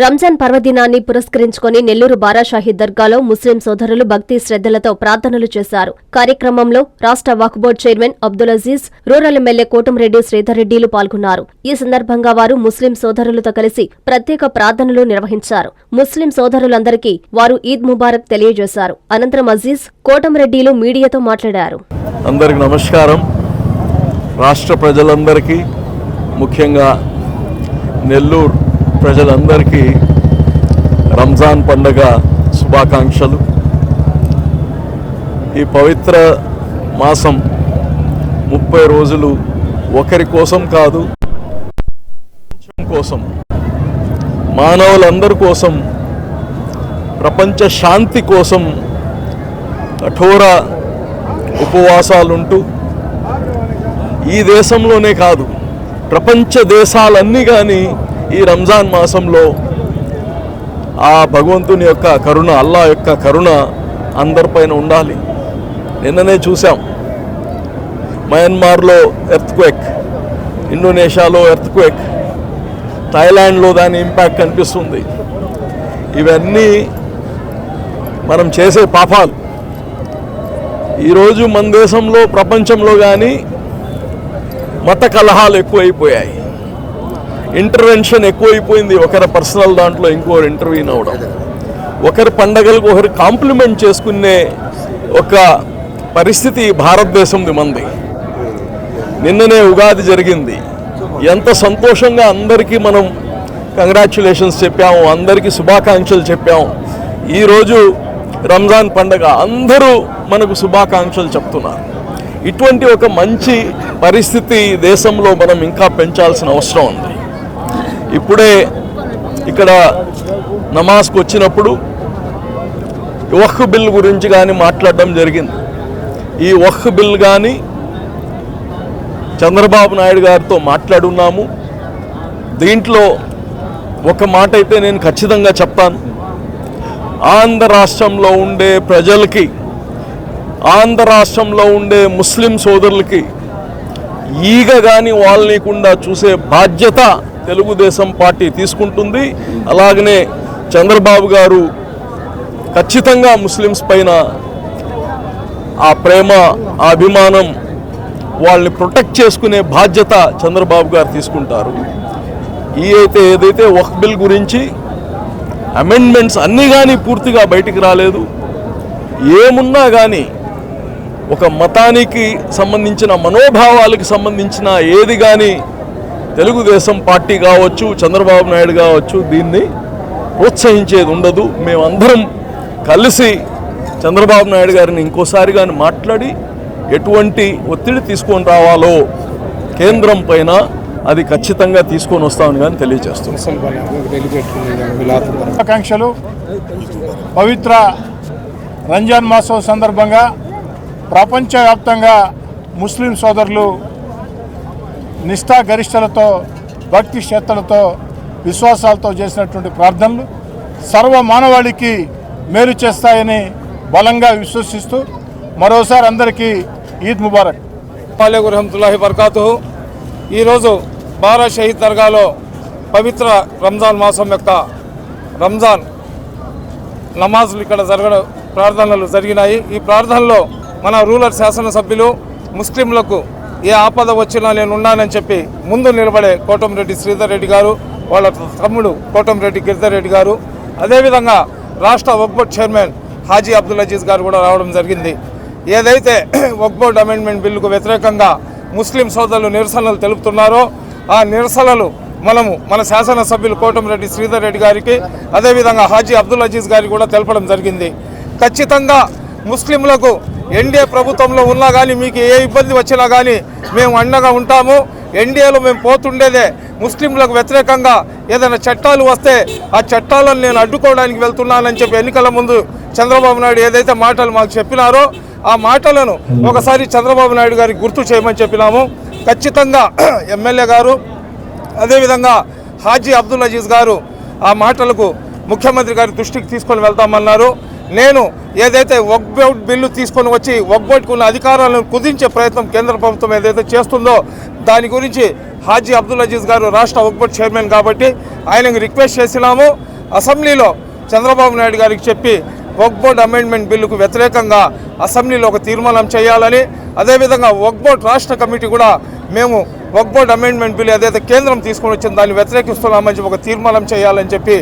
రంజాన్ పర్వదినాన్ని పురస్కరించుకొని నెల్లూరు బారాషాహి దర్గాలో ముస్లిం సోదరులు భక్తి శ్రద్ధలతో ప్రార్థనలు చేశారు. కార్యక్రమంలో రాష్ట్ర Waqf board chairman Abdul Aziz rural MLA Kotamreddy శ్రీధర్రెడ్డిలు పాల్గొన్నారు. ఈ సందర్భంగా వారు ముస్లిం సోదరులతో కలిసి ప్రత్యేక ప్రార్థనలు నిర్వహించారు. ముస్లిం సోదరులందరికీ వారు ఈద్ ముబారక్ తెలియజేశారు. అనంతరం అజీజ్ కోటంరెడ్డిలు మీడియాతో మాట్లాడారు. అందరికి నమస్కారం. రాష్ట్ర ప్రజలందరికీ ముఖ్యంగా నెల్లూరు ప్రజలందరికీ రంజాన్ పండగ శుభాకాంక్షలు. ఈ పవిత్ర మాసం ముప్పై రోజులు ఒకరి కోసం కాదు ప్రపంచం కోసం మానవులందరి కోసం ప్రపంచ శాంతి కోసం కఠోర ఉపవాసాలుంటూ ఈ దేశంలోనే కాదు ప్రపంచ దేశాలన్నీ కానీ ఈ రంజాన్ మాసంలో ఆ భగవంతుని యొక్క కరుణ అల్లా యొక్క కరుణ అందరిపైన ఉండాలి. నిన్ననే చూసాం మయన్మార్లో ఎర్త్క్వేక్ ఇండోనేషియాలో ఎర్త్క్వేక్ థాయిలాండ్లో దాని ఇంపాక్ట్ కనిపిస్తుంది. ఇవన్నీ మనం చేసే పాపాలు. ఈరోజు మన దేశంలో ప్రపంచంలో కానీ మత కలహాలు ఎక్కువైపోయాయి. ఇంటర్వెన్షన్ ఎక్కువైపోయింది. ఒకరి పర్సనల్ దాంట్లో ఇంకోరు ఇంటర్వ్యూన్ అవడం. ఒకరి పండగలకు ఒకరు కాంప్లిమెంట్ చేసుకునే ఒక పరిస్థితి భారతదేశంది మంది. నిన్ననే ఉగాది జరిగింది. ఎంత సంతోషంగా అందరికీ మనం కంగ్రాచులేషన్స్ చెప్పాము. అందరికీ శుభాకాంక్షలు చెప్పాము. ఈరోజు రంజాన్ పండగ అందరూ మనకు శుభాకాంక్షలు చెప్తున్నారు. ఇటువంటి ఒక మంచి పరిస్థితి దేశంలో మనం ఇంకా పెంచాల్సిన అవసరం ఉంది. ఇప్పుడే ఇక్కడ నమాజ్కి వచ్చినప్పుడు వహ్ బిల్ గురించి కానీ మాట్లాడడం జరిగింది. ఈ వహ్ బిల్ కానీ చంద్రబాబు నాయుడు గారితో మాట్లాడున్నాము. దీంట్లో ఒక మాట అయితే నేను ఖచ్చితంగా చెప్తాను. ఆంధ్ర రాష్ట్రంలో ఉండే ప్రజలకి ఆంధ్ర రాష్ట్రంలో ఉండే ముస్లిం సోదరులకి ఈగ కానీ వాళ్ళనికుండా చూసే బాధ్యత తెలుగుదేశం పార్టీ తీసుకుంటుంది. అలాగనే చంద్రబాబు గారు ఖచ్చితంగా ముస్లిమ్స్ పైన ఆ ప్రేమ ఆ అభిమానం వాళ్ళని ప్రొటెక్ట్ చేసుకునే బాధ్యత చంద్రబాబు గారు తీసుకుంటారు. ఈ అయితే ఏదైతే వక్ బిల్ గురించి అమెండ్మెంట్స్ అన్నీ కానీ పూర్తిగా బయటికి రాలేదు. ఏమున్నా కానీ ఒక మతానికి సంబంధించిన మనోభావాలకు సంబంధించిన ఏది కానీ తెలుగుదేశం పార్టీ కావచ్చు చంద్రబాబు నాయుడు కావచ్చు దీన్ని ప్రోత్సహించేది ఉండదు. మేమందరం కలిసి చంద్రబాబు నాయుడు గారిని ఇంకోసారి కానీ మాట్లాడి ఎటువంటి ఒత్తిడి తీసుకొని రావాలో కేంద్రం పైన అది ఖచ్చితంగా తీసుకొని వస్తామని కానీ తెలియజేస్తుంది ఆకాంక్షలు. పవిత్ర రంజాన్ మాసం సందర్భంగా ప్రపంచవ్యాప్తంగా ముస్లిం సోదరులు నిష్ఠా గరిష్టలతో భక్తి శ్రద్ధలతో విశ్వాసాలతో చేసినటువంటి ప్రార్థనలు సర్వ మానవాళికి మేలు చేస్తాయని బలంగా విశ్వసిస్తూ మరోసారి అందరికీ ఈద్ ముబారక్. పాలేగు రహమతుల్లాహి బర్కాతు ఈరోజు బారా షహీద్ దర్గాలో పవిత్ర రంజాన్ మాసం యొక్క రంజాన్ నమాజులు ఇక్కడ జరగడం ప్రార్థనలు జరిగినాయి. ఈ ప్రార్థనలో మన రూరల్ శాసనసభ్యులు ముస్లింలకు ఏ ఆపద వచ్చినా నేను ఉన్నానని చెప్పి ముందు నిలబడే కోటంరెడ్డి శ్రీధర్ రెడ్డి గారు వాళ్ళ తమ్ముడు కోటంరెడ్డి గిరిధర్ రెడ్డి గారు అదేవిధంగా రాష్ట్ర వక్బోర్డ్ చైర్మన్ హాజీ అబ్దుల్ అజీజ్ గారు కూడా రావడం జరిగింది. ఏదైతే వక్బోర్డ్ అమెండ్మెంట్ బిల్లుకు వ్యతిరేకంగా ముస్లిం సోదరులు నిరసనలు తెలుపుతున్నారో ఆ నిరసనలు మనము మన శాసనసభ్యులు కోటంరెడ్డి శ్రీధర్ రెడ్డి గారికి అదేవిధంగా హాజీ అబ్దుల్ అజీజ్ గారికి కూడా తెలపడం జరిగింది. ఖచ్చితంగా ముస్లింలకు ఎన్డీఏ ప్రభుత్వంలో ఉన్నా కానీ మీకు ఏ ఇబ్బంది వచ్చినా కానీ మేము అండగా ఉంటాము. ఎన్డీఏలో మేము పోతుండేదే. ముస్లింలకు వ్యతిరేకంగా ఏదైనా చట్టాలు వస్తే ఆ చట్టాలను నేను అడ్డుకోవడానికి వెళ్తున్నానని చెప్పి ఎన్నికల ముందు చంద్రబాబు నాయుడు ఏదైతే మాటలు మాకు చెప్పినారో ఆ మాటలను ఒకసారి చంద్రబాబు నాయుడు గారికి గుర్తు చేయమని చెప్పినాము. ఖచ్చితంగా ఎమ్మెల్యే గారు అదేవిధంగా హాజీ అబ్దుల్ అజీజ్ గారు ఆ మాటలకు ముఖ్యమంత్రి గారి దృష్టికి తీసుకొని వెళ్తామన్నారు. నేను ఏదైతే వర్క్బౌట్ బిల్లు తీసుకొని వచ్చి వక్బౌట్కు అధికారాలను కుదించే ప్రయత్నం కేంద్ర ప్రభుత్వం ఏదైతే చేస్తుందో దాని గురించి హాజీ అబ్దుల్ అజీజ్ గారు రాష్ట్ర వక్బోర్డ్ చైర్మన్ కాబట్టి ఆయనకు రిక్వెస్ట్ చేసినాము. అసెంబ్లీలో చంద్రబాబు నాయుడు గారికి చెప్పి వక్ బోర్డ్ అమెండ్మెంట్ బిల్లుకు వ్యతిరేకంగా అసెంబ్లీలో ఒక తీర్మానం చేయాలని అదేవిధంగా వక్ బోర్డ్ రాష్ట్ర కమిటీ కూడా మేము వక్ బోర్డ్ అమెండ్మెంట్ బిల్లు ఏదైతే కేంద్రం తీసుకొని వచ్చిందో దాన్ని వ్యతిరేకిస్తున్నామని చెప్పి ఒక తీర్మానం చేయాలని చెప్పి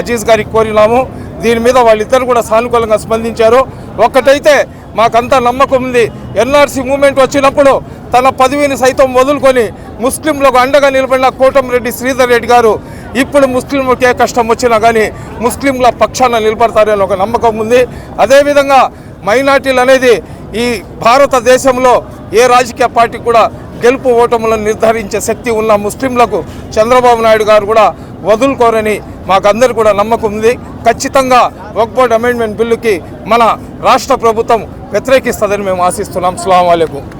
అజీజ్ గారికి కోరినాము. దీని మీద వాళ్ళిద్దరు కూడా సానుకూలంగా స్పందించారు. ఒక్కటైతే మాకంతా నమ్మకం ఉంది. ఎన్ఆర్సీ మూమెంట్ వచ్చినప్పుడు తన పదవిని సైతం వదులుకొని ముస్లింలకు అండగా నిలబడిన కోటమిరెడ్డి శ్రీధర్ రెడ్డి గారు ఇప్పుడు ముస్లింలకు ఏ కష్టం వచ్చినా కానీ ముస్లింల పక్షాన నిలబడతారని ఒక నమ్మకం ఉంది. అదేవిధంగా మైనార్టీలు అనేది ఈ భారతదేశంలో ఏ రాజకీయ పార్టీ కూడా గెలుపు ఓటములను నిర్ధారించే శక్తి ఉన్న ముస్లింలకు చంద్రబాబు నాయుడు గారు కూడా వదులుకోరని మాకందరు కూడా నమ్మకం ఉంది. ఖచ్చితంగా వక్ బోర్డ్ అమెండ్మెంట్ బిల్లుకి మన రాష్ట్ర ప్రభుత్వం వ్యతిరేకిస్తుందని మేము ఆశిస్తున్నాం. అస్సలం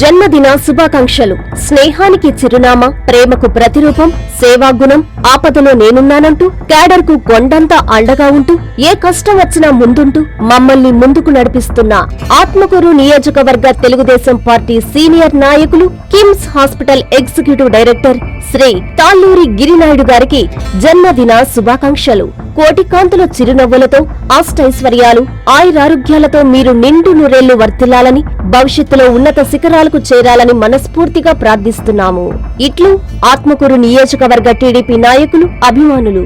జన్మదిన శుభాకాంక్షలు. స్నేహానికి చిరునామా ప్రేమకు ప్రతిరూపం సేవాగుణం ఆపదలో నేనున్నానంటూ క్యాడర్కు కొండంతా అండగా ఉంటూ ఏ కష్టం వచ్చినా ముందుంటూ మమ్మల్ని ముందుకు నడిపిస్తున్న ఆత్మకూరు నియోజకవర్గ తెలుగుదేశం పార్టీ సీనియర్ నాయకులు KIMS hospital executive director Shri Talluri Girinaidu గారికి జన్మదిన శుభాకాంక్షలు. కోటి కాంతుల చిరునవ్వులతో అష్టైశ్వర్యాలు ఆయురారోగ్యాలతో మీరు నిండు నూరేళ్ళు వర్తిల్లాలని భవిష్యత్తులో ఉన్నత శిఖరాలకు చేరాలని మనస్ఫూర్తిగా ప్రార్థిస్తున్నాము. ఇట్లు ఆత్మకూరు నియోజకవర్గ టీడీపీ నాయకులు అభిమానులు.